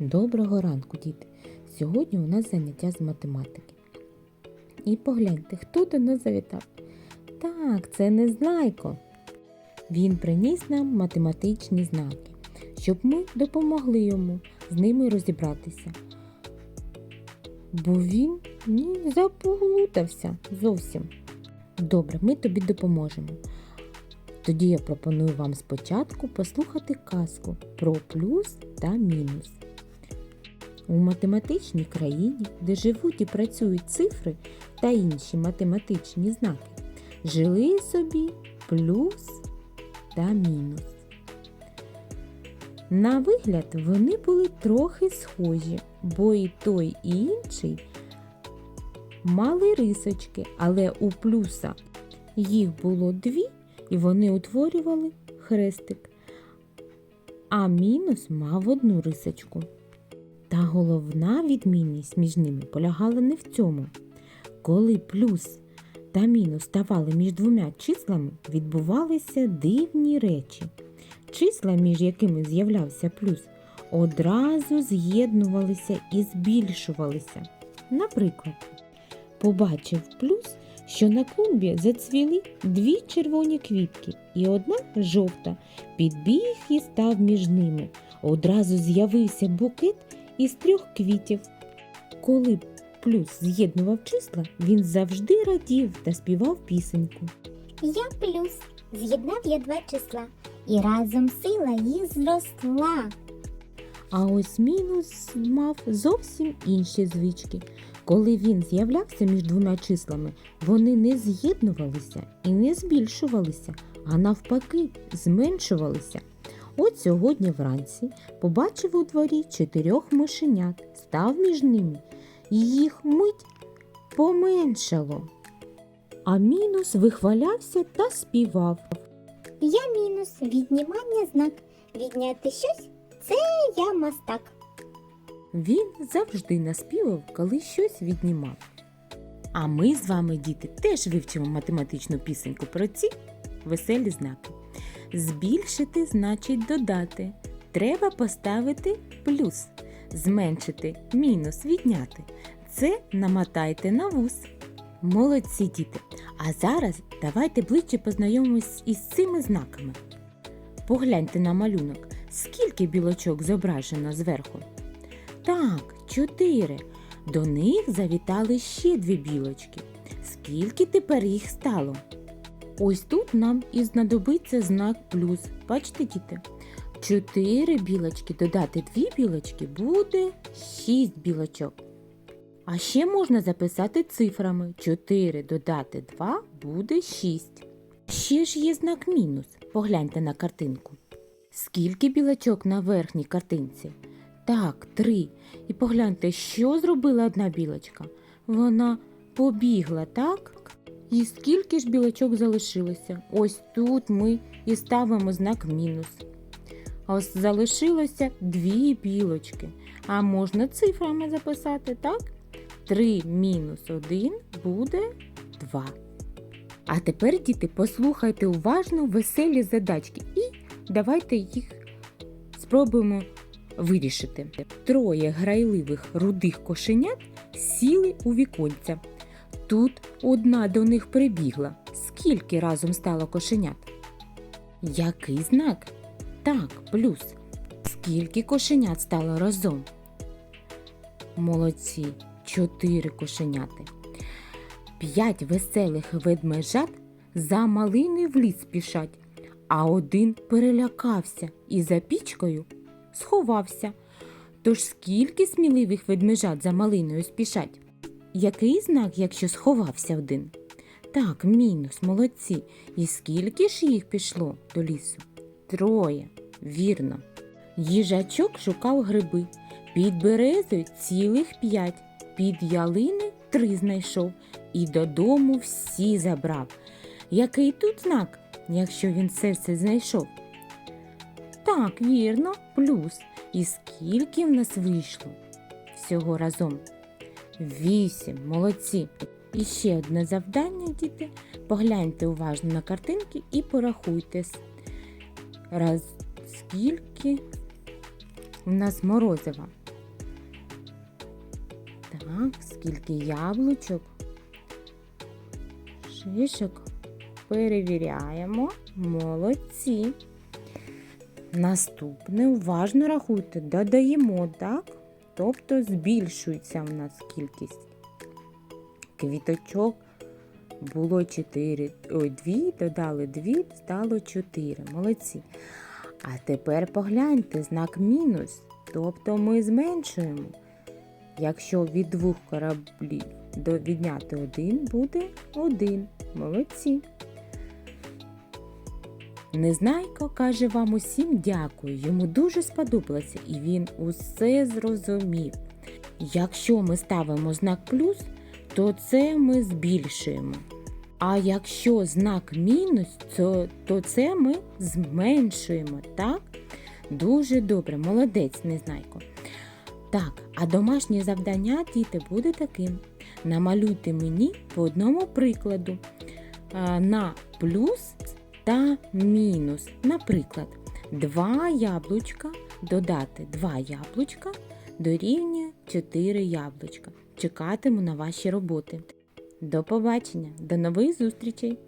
Доброго ранку, діти! Сьогодні у нас заняття з математики. І погляньте, хто до нас завітав. Так, це Незнайко. Він приніс нам математичні знаки, щоб ми допомогли йому з ними розібратися. Бо він ні, заплутався зовсім. Добре, ми тобі допоможемо. Тоді я пропоную вам спочатку послухати казку про плюс та мінус. У математичній країні, де живуть і працюють цифри та інші математичні знаки, жили собі плюс та мінус. На вигляд вони були трохи схожі, бо і той, і інший мали рисочки, але у плюса їх було дві, і вони утворювали хрестик, а мінус мав одну рисочку. Та головна відмінність між ними полягала не в цьому. Коли плюс та мінус ставали між двома числами, відбувалися дивні речі. Числа, між якими з'являвся плюс, одразу з'єднувалися і збільшувалися. Наприклад, побачив плюс, що на клумбі зацвіли дві червоні квітки і одна жовта. Підбіг і став між ними. Одразу з'явився букет із трьох квітів. Коли плюс з'єднував числа, він завжди радів та співав пісеньку. Я плюс. З'єднав я два числа, і разом сила їх зросла. А ось мінус мав зовсім інші звички. Коли він з'являвся між двома числами, вони не з'єднувалися і не збільшувалися, а навпаки, зменшувалися. От сьогодні вранці побачив у дворі чотирьох мишенят, став між ними, їх мить поменшало. А мінус вихвалявся та співав. Я мінус. Віднімання знак. Відняти щось це я мастак. Він завжди наспівав, коли щось віднімав. А ми з вами, діти, теж вивчимо математичну пісеньку про ці веселі знаки. Збільшити значить додати. Треба поставити плюс. Зменшити мінус відняти. Це намотайте на вус. Молодці діти! А зараз давайте ближче познайомимось із цими знаками. Погляньте на малюнок, скільки білочок зображено зверху. Так, чотири. До них завітали ще дві білочки. Скільки тепер їх стало? Ось тут нам і знадобиться знак плюс. Бачите, діти? Чотири білочки додати дві білочки буде шість білочок. А ще можна записати цифрами. 4 додати 2 буде 6. Ще ж є знак мінус. Погляньте на картинку. Скільки білочок на верхній картинці? Так, три. І погляньте, що зробила одна білочка. Вона побігла, так? І скільки ж білочок залишилося? Ось тут ми і ставимо знак мінус. Ось залишилося дві білочки. А можна цифрами записати, так? 3 мінус 1 буде 2. А тепер, діти, послухайте уважно веселі задачки і давайте їх спробуємо вирішити. Троє грайливих рудих кошенят сіли у віконця. Тут одна до них прибігла. Скільки разом стало кошенят? Який знак? Так, плюс. Скільки кошенят стало разом? Молодці, чотири кошеняти. П'ять веселих ведмежат за малини в ліс спішать, а один перелякався і за пічкою сховався. Тож скільки сміливих ведмежат за малиною спішать? Який знак, якщо сховався один? Так, мінус, молодці. І скільки ж їх пішло до лісу? Троє. Вірно. Їжачок шукав гриби. Під березою цілих п'ять, під ялини три знайшов і додому всі забрав. Який тут знак, якщо він все це знайшов? Так, вірно, плюс. І скільки в нас вийшло? Всього разом? Вісім, молодці. І ще одне завдання, діти. Погляньте уважно на картинки і порахуйте. Раз скільки у нас морозива. Так, скільки яблучок. Шишок. Перевіряємо. Молодці. Наступне уважно рахуйте, додаємо, так? Тобто збільшується в нас кількість квіточок. Було 4, ой, 2, додали 2, стало 4. Молодці. А тепер погляньте знак мінус. Тобто ми зменшуємо. Якщо від двох кораблів відняти один, буде один. Молодці. Незнайко каже вам усім дякую. Йому дуже сподобалося і він усе зрозумів. Якщо ми ставимо знак плюс, то це ми збільшуємо. А якщо знак мінус, то, то це ми зменшуємо, так? Дуже добре, молодець, Незнайко. Так, а домашнє завдання, діти, буде таким. Намалюйте мені по одному прикладу на плюс та мінус. Наприклад, два яблучка додати два яблучка дорівнює 4 яблучка. Чекатиму на ваші роботи. До побачення, до нових зустрічей!